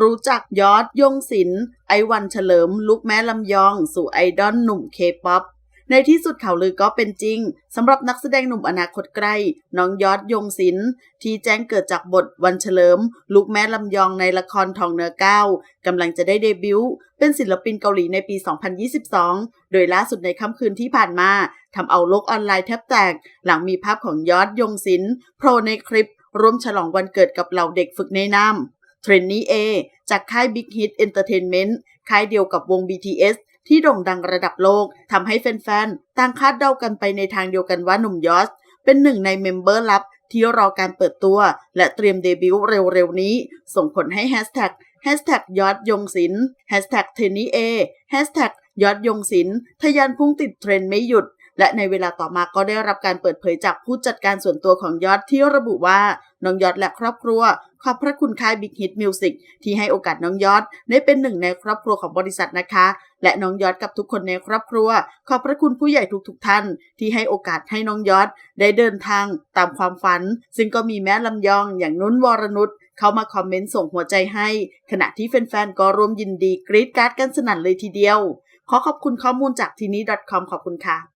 รู้จักยอดยงศิลป์ไอวันเฉลิมลูกแม่ลำยอง สู่ไอดอลหนุ่มเคป๊อปในที่สุดข่าวลือก็เป็นจริงสำหรับนักแสดงหนุ่มอนาคตไกล้ น้องยอดยงศิลป์ที่แจ้งเกิดจากบทวันเฉลิม ลูกแม่ลำยองในละครทองเนื้อเก้ากำลังจะได้เดบิวต์เป็นศิลปินเกาหลีในปี 2022 โดยล่าสุดในค่ำคืนที่ผ่านมาทำเอาโลกออนไลน์แทบแตก หลังมีภาพของยอดยงศิลป์โผล่ในคลิปร่วมฉลองวันเกิดกับเหล่าเด็กฝึกในน้ำ เทรนนี่เอจากค่าย Big Hit Entertainment ค่ายเดียวกับวง BTS ที่โด่งดังระดับโลกทำให้แฟนๆ ต่างคาดเดากันไปในทางเดียวกันว่าหนุ่มยอสเป็นหนึ่งในเมมเบอร์ลับที่รอการเปิดตัว และเตรียมเดบิวต์เร็วๆ นี้ ส่งผลให้แฮชแท็กแฮชแท็กยอดยงศิลป์แฮชแท็กเทนนี่เอแฮชแท็กยอดยงศิลป์ทะยานพุ่งติดเทรนด์ไม่หยุด และในเวลาต่อมาก็ได้รับการเปิดเผยจากผู้จัดการส่วนตัวของยอดที่ระบุว่าน้องยอดและครอบครัว ขอบพระคุณค่าย Big Hit Music ที่ให้โอกาสน้องยอดได้เป็นหนึ่งในครอบครัวของบริษัทนะคะ และน้องยอดกับทุกคนในครอบครัว ขอบพระคุณผู้ใหญ่ทุกๆทท่าน ที่ให้โอกาสให้น้องยอดได้เดินทางตามความฝัน ซึ่งก็มีแม่ลำยองอย่างนุ่นวรนุชเข้ามาคอมเมนต์ส่งหัวใจให้ ขณะที่แฟนๆก็ร่วมยินดีกรี๊ดการ์ดกันสนั่นเลยทีเดียว ขอขอบคุณข้อมูลจากทีนี้ .com ขอบคุณค่ะ